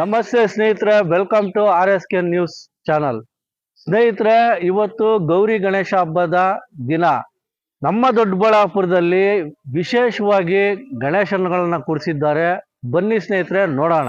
ನಮಸ್ತೆ ಸ್ನೇಹಿತರೆ welcome to R S K news channel ಸ್ನೇಹಿತರೆ, ಇವತ್ತು ಗೌರಿ ಗಣೇಶ ಹಬ್ಬದ ದಿನ. ನಮ್ಮ ದೊಡ್ಡಬಳ್ಳಾಪುರದಲ್ಲಿ ವಿಶೇಷವಾಗಿ ಗಣೇಶನಗಳನ್ನ ಕೂರಿಸಿದ್ದಾರೆ. ಬನ್ನಿ ಸ್ನೇಹಿತರೆ, ನೋಡೋಣ.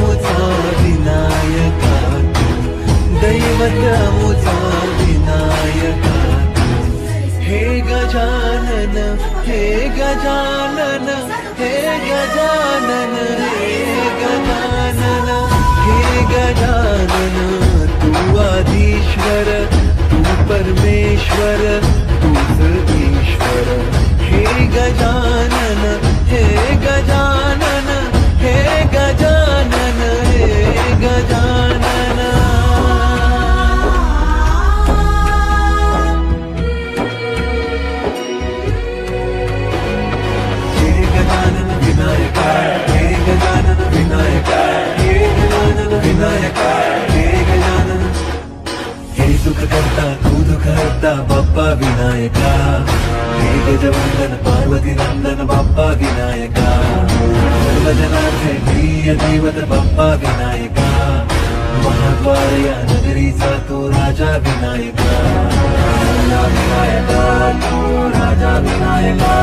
मुझा विनायका दैवत मुझा विनायका तू हे गजानन हे गजानन हे गजानन हे गजानन हे गजानन. हरता बाप्पा विनायका पार्वती नंदन बाप्पा विनायका सर्वजनार्थे प्रिय दैवत बाप्पा विनायका महाद्वार या नगरीचा तो राजा विनायका राजा विनायका तू राजा विनायका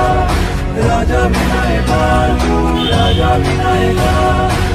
राजा विनायका तू राजा विनायका